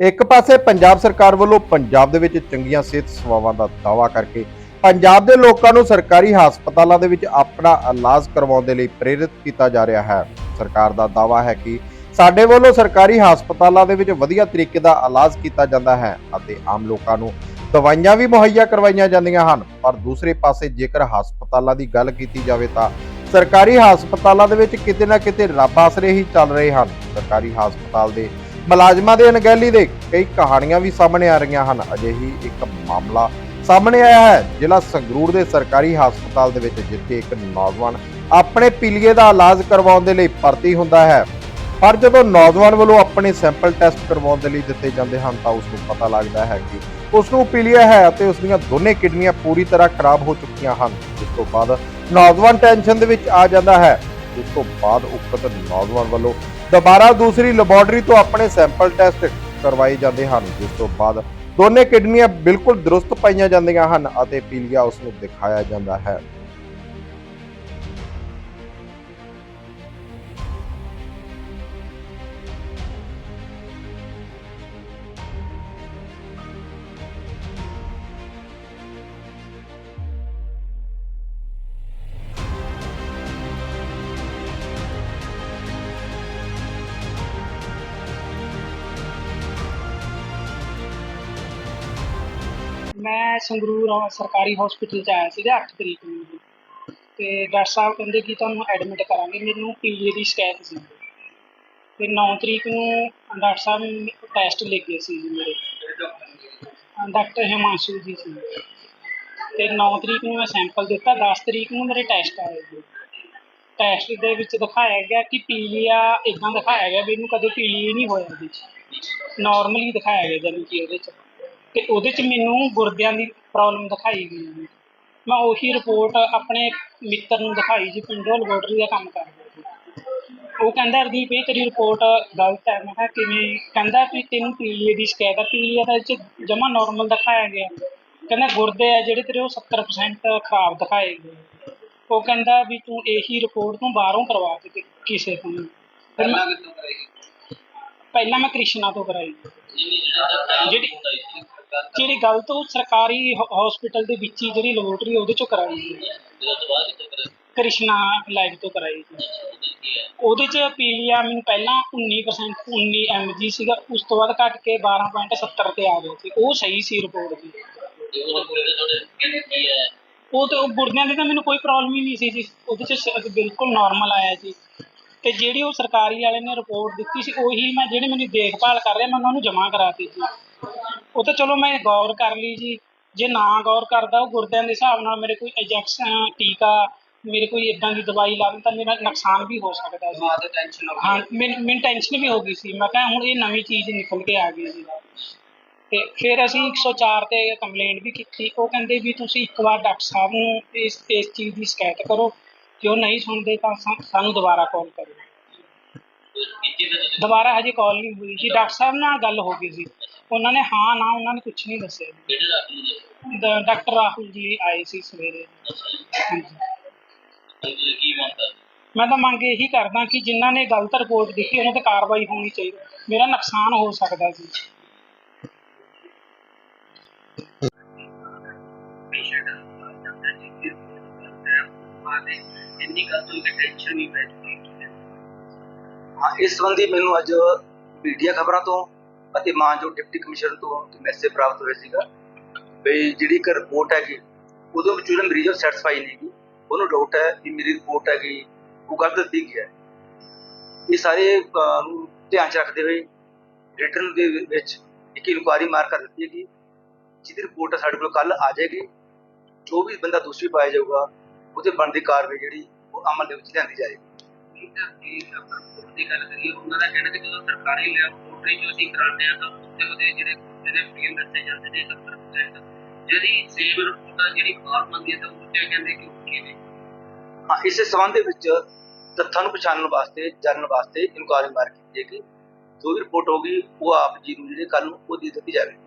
ਇੱਕ ਪਾਸੇ ਪੰਜਾਬ ਸਰਕਾਰ ਵੱਲੋਂ ਪੰਜਾਬ ਦੇ ਵਿੱਚ ਚੰਗੀਆਂ ਸਿਹਤ ਸੇਵਾਵਾਂ ਦਾ ਦਾਅਵਾ ਕਰਕੇ ਪੰਜਾਬ ਦੇ ਲੋਕਾਂ ਨੂੰ ਸਰਕਾਰੀ ਹਸਪਤਾਲਾਂ ਦੇ ਵਿੱਚ ਆਪਣਾ ਇਲਾਜ ਕਰਵਾਉਣ ਦੇ ਲਈ ਪ੍ਰੇਰਿਤ ਕੀਤਾ ਜਾ ਰਿਹਾ ਹੈ। ਸਰਕਾਰ ਦਾ ਦਾਅਵਾ ਹੈ ਕਿ ਸਾਡੇ ਵੱਲੋਂ ਸਰਕਾਰੀ ਹਸਪਤਾਲਾਂ ਦੇ ਵਿੱਚ ਵਧੀਆ ਤਰੀਕੇ ਦਾ ਇਲਾਜ ਕੀਤਾ ਜਾਂਦਾ ਹੈ ਅਤੇ ਆਮ ਲੋਕਾਂ ਨੂੰ ਦਵਾਈਆਂ ਵੀ ਮੁਹੱਈਆ ਕਰਵਾਈਆਂ ਜਾਂਦੀਆਂ ਹਨ। ਪਰ ਦੂਸਰੇ ਪਾਸੇ ਜੇਕਰ ਹਸਪਤਾਲਾਂ ਦੀ ਗੱਲ ਕੀਤੀ ਜਾਵੇ ਤਾਂ ਸਰਕਾਰੀ ਹਸਪਤਾਲਾਂ ਦੇ ਵਿੱਚ ਕਿਤੇ ਨਾ ਕਿਤੇ ਰੱਬ ਆਸਰੇ ਹੀ ਚੱਲ ਰਹੇ ਹਨ। ਸਰਕਾਰੀ ਹਸਪਤਾਲ ਦੇ ਮੁਲਾਜ਼ਮਾਂ ਦੇ ਅਣਗਹਿਲੀ ਦੇ ਕਈ ਕਹਾਣੀਆਂ ਵੀ ਸਾਹਮਣੇ ਆ ਰਹੀਆਂ ਹਨ। ਅਜਿਹੀ ਇੱਕ ਮਾਮਲਾ ਸਾਹਮਣੇ ਆਇਆ ਹੈ। ਜ਼ਿਲ੍ਹਾ ਸੰਗਰੂਰ ਦੇ ਸਰਕਾਰੀ ਹਸਪਤਾਲ ਦੇ ਵਿੱਚ, ਜਿੱਥੇ ਇੱਕ ਨੌਜਵਾਨ ਆਪਣੇ ਪੀਲੀਏ ਦਾ ਇਲਾਜ ਕਰਵਾਉਣ ਦੇ ਲਈ ਭਰਤੀ ਹੁੰਦਾ ਹੈ। ਪਰ ਜਦੋਂ ਨੌਜਵਾਨ ਵੱਲੋਂ ਆਪਣੇ ਸੈਂਪਲ ਟੈਸਟ ਕਰਵਾਉਣ ਦੇ ਲਈ ਦਿੱਤੇ ਜਾਂਦੇ ਹਨ, ਤਾਂ ਉਸ ਨੂੰ ਪਤਾ ਲੱਗਦਾ ਹੈ ਕਿ ਉਸ ਨੂੰ ਪੀਲੀਆ ਹੈ ਅਤੇ ਉਸ ਦੀਆਂ ਦੋਨੇ ਕਿਡਨੀਆਂ ਪੂਰੀ ਤਰ੍ਹਾਂ ਖਰਾਬ ਹੋ ਚੁੱਕੀਆਂ ਹਨ। ਜਿਸ ਤੋਂ ਬਾਅਦ ਨੌਜਵਾਨ ਟੈਨਸ਼ਨ ਦੇ ਵਿੱਚ ਆ ਜਾਂਦਾ ਹੈ। ਜਿਸ ਤੋਂ ਬਾਅਦ ਉਕਤ ਨੌਜਵਾਨ ਵੱਲੋਂ ਦੁਬਾਰਾ ਦੂਸਰੀ ਲੈਬੋਰਟਰੀ ਤੋਂ ਆਪਣੇ ਸੈਂਪਲ ਟੈਸਟ ਕਰਵਾਏ ਜਾਂਦੇ ਹਨ, ਜਿਸ ਤੋਂ ਬਾਅਦ ਦੋਨੇ ਕਿਡਨੀਆਂ ਬਿਲਕੁਲ ਦਰੁਸਤ ਪਾਈਆਂ ਜਾਂਦੀਆਂ ਹਨ ਅਤੇ ਪੀਲੀਆ ਉਸ ਨੂੰ ਦਿਖਾਇਆ ਜਾਂਦਾ ਹੈ। ਮੈਂ ਸੰਗਰੂਰ ਸਰਕਾਰੀ ਹਸਪੀਟਲ ਚ ਆਇਆ ਸੀਗਾ 8 ਤਰੀਕ ਨੂੰ। ਜੀ। ਤੇ ਡਾਕਟਰ ਸਾਹਿਬ ਕਹਿੰਦੇ ਕਿ ਤੁਹਾਨੂੰ ਐਡਮਿਟ ਕਰਾਂਗੇ। ਮੈਨੂੰ ਪੀਲੀਏ ਦੀ ਸ਼ਿਕਾਇਤ ਸੀ। ਤੇ 9 ਤਰੀਕ ਨੂੰ ਡਾਕਟਰ ਸਾਹਿਬ ਟੈਸਟ ਲੈ ਗਏ ਸੀ ਜੀ ਮੇਰੇ। ਡਾਕਟਰ ਹਿਮਾਂਸ਼ੂ ਜੀ ਸੀ। ਤੇ 9 ਤਰੀਕ ਨੂੰ ਮੈਂ ਸੈਂਪਲ ਦਿੱਤਾ। 10 ਤਰੀਕ ਨੂੰ ਮੇਰੇ ਟੈਸਟ ਆਏ ਜੀ। ਟੈਸਟ ਦੇ ਵਿੱਚ ਦਿਖਾਇਆ ਗਿਆ ਕਿ ਪੀਲੀਆ ਇਦਾਂ ਦਿਖਾਇਆ ਗਿਆ ਵੀ ਇਹਨੂੰ ਕਦੇ ਪੀਲੀਆ ਨਹੀਂ ਹੋਇਆ ਜੀ। ਨਾਰਮਲੀ ਦਿਖਾਇਆ ਗਿਆ ਜਾਨੀ ਕਿ ਉਹਦੇ ਚ। ਤੇ ਉਹਦੇ ਚ ਮੈਨੂੰ ਗੁਰਦਿਆਂ ਦੀ ਪ੍ਰੋਬਲਮ ਦਿਖਾਈ ਗਈ ਜੀ ਮੈਂ ਉਹੀ ਰਿਪੋਰਟ ਆਪਣੇ ਮਿੱਤਰ ਨੂੰ ਦਿਖਾਈ ਜੀ ਪਿੰਡੋਂ ਲੈਬੋਰਟਰੀ ਦਾ ਕੰਮ ਕਰਦਾ ਸੀ। ਉਹ ਕਹਿੰਦਾ ਹਰਦੀਪ ਇਹ ਤੇਰੀ ਰਿਪੋਰਟ ਗਲਤ ਹੈ। ਮੈਂ ਕਿਹਾ ਕਿਵੇਂ? ਕਹਿੰਦਾ ਵੀ ਤੈਨੂੰ ਪੀਲੀਏ ਦੀ ਸ਼ਿਕਾਇਤ ਹੈ ਪੀਲੀਆ ਦਾ ਇਹ ਚ ਜਮਾ ਨਾਰਮਲ ਦਿਖਾਇਆ ਗਿਆ। ਕਹਿੰਦਾ ਗੁਰਦੇ ਆ ਜਿਹੜੇ ਤੇਰੇ ਉਹ 70% ਖਰਾਬ ਦਿਖਾਏ ਗਏ ਉਹ ਕਹਿੰਦਾ ਵੀ ਤੂੰ ਇਹੀ ਰਿਪੋਰਟ ਤੂੰ ਬਾਹਰੋਂ ਕਰਵਾ ਕੇ ਕਿਸੇ ਤੋਂ ਫਿਰ ਮੈਂ- ਪਹਿਲਾਂ ਮੈਂ ਕ੍ਰਿਸ਼ਨਾ ਤੋਂ ਕਰਾਈ। ਜਿਹੜਾ ਜਿਹੜੀ- ਹੁੰਦਾ ਸੀ ਗਲਤ ਉਹ ਸਰਕਾਰੀ ਹਸਪੀਟਲ ਦੇ ਵਿੱਚ ਹੀ ਜਿਹੜੀ ਲੈਬੋਰਟਰੀ ਉਹਦੇ ਚੋਂ ਕਰਾਈ ਸੀ। ਕ੍ਰਿਸ਼ਨਾ ਲੈਬ ਤੋਂ ਕਰਾਈ ਸੀ। ਉਹਦੇ ਚ ਪੀਲੀਆ ਮੈਨੂੰ ਪਹਿਲਾਂ 19% 19 mg ਸੀਗਾ, ਉਸ ਤੋਂ ਬਾਅਦ ਘਟ ਕੇ 12.70 ਤੇ ਆ ਗਿਆ ਸੀ। ਉਹ ਸਹੀ ਸੀ ਰਿਪੋਰਟ ਦੀ। ਉਹ ਤੇ ਉਹ ਗੁਰਦਿਆਂ ਦੀ ਤਾਂ ਮੈਨੂੰ ਕੋਈ ਪ੍ਰੋਬਲਮ ਹੀ ਨਹੀਂ ਸੀ ਜੀ। ਉਹਦੇ ਚ ਬਿਲਕੁਲ ਨਾਰਮਲ ਆਇਆ ਜੀ। ਤੇ ਜਿਹੜੀ ਉਹ ਸਰਕਾਰੀ ਵਾਲੇ ਨੇ ਰਿਪੋਰਟ ਦਿੱਤੀ ਸੀ, ਉਹੀ ਮੈਂ, ਜਿਹੜੇ ਮੈਨੂੰ ਦੇਖਭਾਲ ਕਰ ਰਿਹਾ, ਮੈਂ ਉਹਨਾਂ ਨੂੰ ਜਮ੍ਹਾਂ ਕਰਾਤੀ ਜੀ ਉਹ ਤਾਂ ਚਲੋ ਮੈਂ ਗੌਰ ਕਰ ਲਈ ਜੀ। ਜੇ ਨਾ ਗੌਰ ਕਰਦਾ ਉਹ ਗੁਰਦਿਆਂ ਦੇ ਹਿਸਾਬ ਨਾਲ ਮੇਰੇ ਕੋਈ ਇੰਜੈਕਸ਼ਨ ਟੀਕਾ ਮੇਰੇ ਕੋਈ ਇਦਾਂ ਦੀ ਦਵਾਈ ਲਾ ਦਿੰਦਾ ਤਾਂ ਮੇਰਾ ਨੁਕਸਾਨ ਵੀ ਹੋ ਸਕਦਾ ਸੀ। ਮਾਂ ਤੇ ਟੈਨਸ਼ਨ ਹੋ ਹਾਂ ਮੈਨੂੰ ਟੈਨਸ਼ਨ ਵੀ ਹੋ ਗਈ ਸੀ। ਮੈਂ ਕਿਹਾ ਹੁਣ ਇਹ ਨਵੀਂ ਚੀਜ਼ ਨਿਕਲ ਕੇ ਆ ਗਈ ਜੀ। ਤੇ ਫਿਰ ਅਸੀਂ 104 ਤੇ ਕੰਪਲੇਂਟ ਵੀ ਕੀਤੀ। ਉਹ ਕਹਿੰਦੇ ਵੀ ਤੁਸੀਂ ਇੱਕ ਵਾਰ ਡਾਕਟਰ ਸਾਹਿਬ ਨੂੰ ਇਸ ਇਸ ਚੀਜ਼ ਦੀ ਸ਼ਿਕਾਇਤ ਕਰੋ। ਜੇ ਉਹ ਨਹੀਂ ਸੁਣਦੇ ਤਾਂ ਸਾ- ਸਾਨੂੰ ਦੁਬਾਰਾ ਕਾਲ ਕਰੋ। ਦੁਬਾਰਾ ਹਜੇ ਕਾਲ ਨਹੀਂ ਹੋਈ ਜੀ। ਡਾਕਟਰ ਸਾਹਿਬ ਨਾਲ ਗੱਲ ਹੋ ਗਈ ਸੀ। ਉਹਨਾਂ ਨੇ ਹਾਂ ਨਾ ਉਹਨਾਂ ਨੇ ਕੁਝ ਨਹੀਂ ਦੱਸਿਆ। ਕਿਹੜੇ ਡਾਕਟਰ ਨੂੰ ਦੱਸੋ ਡ- ਡਾਕਟਰ ਰਾਹੁਲ ਜੀ ਆਏ ਸੀ ਸਵੇਰੇ। ਹਾਂਜੀ। ਜੀ ਤੁਸੀਂ ਕੀ ਮੰਨਦਾ ਮੈਂ ਤਾਂ ਮੰਗ ਇਹੀ ਕਰਦਾ ਕਿ ਜਿਨ੍ਹਾਂ ਨੇ ਗਲਤ ਰਿਪੋਰਟ ਦਿੱਤੀ ਉਹਨਾਂ ਤੇ ਕਾਰਵਾਈ ਹੋਣੀ ਚਾਹੀਦੀ। ਮੇਰਾ ਨੁਕਸਾਨ ਹੋ ਸਕਦਾ ਸੀ ਪੇਸ਼ੈਂਟ ਅੰਦਰ ਜੀ ਫਿਰ ਬਾਅਦ ਇੰਨੀ ਗੱਲ ਤੋਂ ਟੈਨਸ਼ਨ ਨਹੀਂ ਪੈ ਚੁੱਕੀ ਹਾਂ ਇਸ ਸੰਬੰਧੀ ਮੈਨੂੰ ਅੱਜ ਮੀਡੀਆ ਖਬਰਾਂ ਤੋਂ ਅਤੇ ਮਾਨਯੋਗ ਡਿਪਟੀ ਕਮਿਸ਼ਨਰ ਤੋਂ ਮੈਸੇਜ ਪ੍ਰਾਪਤ ਹੋਇਆ ਸੀਗਾ ਵੀ ਜਿਹੜੀ ਇੱਕ ਰਿਪੋਰਟ ਹੈਗੀ, ਉਹਦੇ ਵਿੱਚ ਜਿਹੜਾ ਮਰੀਜ਼ ਸੈਟੀਸਫਾਈ ਨਹੀਂ ਗੀ ਉਹਨੂੰ ਡਾਊਟ ਹੈ ਕਿ ਮੇਰੀ ਰਿਪੋਰਟ ਹੈਗੀ, ਉਹ ਗਲਤ ਦਿੱਤੀ ਹੈ। ਇਹ ਸਾਰੇ ਨੂੰ ਧਿਆਨ 'ਚ ਰੱਖਦੇ ਹੋਏ ਰਿਟਰਨ ਦੇ ਵਿੱਚ ਇੱਕ ਇਨਕੁਆਰੀ ਮਾਰ ਕਰ ਦਿੱਤੀ ਹੈਗੀ, ਜਿਹਦੀ ਰਿਪੋਰਟ ਸਾਡੇ ਕੋਲ ਕੱਲ ਆ ਜਾਏਗੀ। ਜੋ ਵੀ ਬੰਦਾ ਦੋਸ਼ੀ ਪਾਇਆ ਜਾਊਗਾ, ਉਹਦੇ ਬਣਦੀ ਕਾਰਵਾਈ ਜਿਹੜੀ, ਉਹ ਅਮਲ ਦੇ ਵਿੱਚ ਲਿਆਂਦੀ ਜਾਏਗੀ। ਦੀ ਦੀ ਗੱਲ ਕਰੀਏ, ਉਹਨਾਂ ਦਾ ਕਹਿਣਾ ਕਿ ਜਦੋਂ ਸਰਕਾਰੀ ਲੈਬੋਰਟਰੀ ਜੋ ਅਸੀਂ ਕਰਾਉਂਦੇ ਆ ਤਾਂ ਉੱਤੇ ਉਹਦੇ ਜਿਹੜੇ ਗੁਰਦੇ ਫੀਲ ਦੱਸੇ ਜਾਂਦੇ ਨੇ 70% ਜਿਹੜੀ ਸੇਮ ਰਿਪੋਰਟ ਆ, ਜਿਹੜੀ ਬਾਹਰ ਮੰਗੀ ਤਾਂ ਉਹ ਤੇ ਕਹਿੰਦੇ ਕਿ ਓਕੇ ਨੇ ਹਾਂ, ਇਸੇ ਸੰਬੰਧ ਦੇ ਵਿੱਚ ਤੱਥਾਂ ਨੂੰ ਪਛਾਣਨ ਵਾਸਤੇ, ਜਾਣਨ ਵਾਸਤੇ ਇਨਕੁਆਇਰੀ ਮਾਰ ਕੀਤੀ ਜਾਏਗੀ ਜੋ ਵੀ ਰਿਪੋਰਟ ਹੋਗੀ ਉਹ ਆਪ ਜੀ ਨੂੰ ਜਿਹੜੇ ਕੱਲ ਨੂੰ ਉਹ ਦੇ ਦਿੱਤੀ ਜਾਵੇਗੀ।